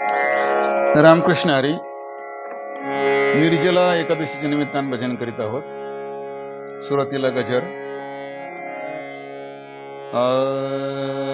रामकृष्ण हरी निर्जला एकादशीच्या निमित्तानं भजन करीत आहोत. सुरुवातीला गजर. आ...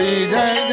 हरी जय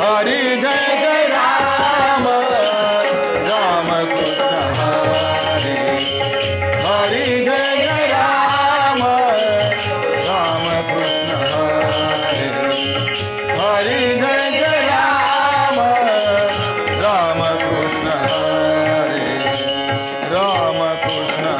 हरि जय जय राम राम कृष्ण हरे। हरि जय जय राम राम कृष्ण हरी। हरि जय जय राम राम कृष्ण हरे। राम कृष्ण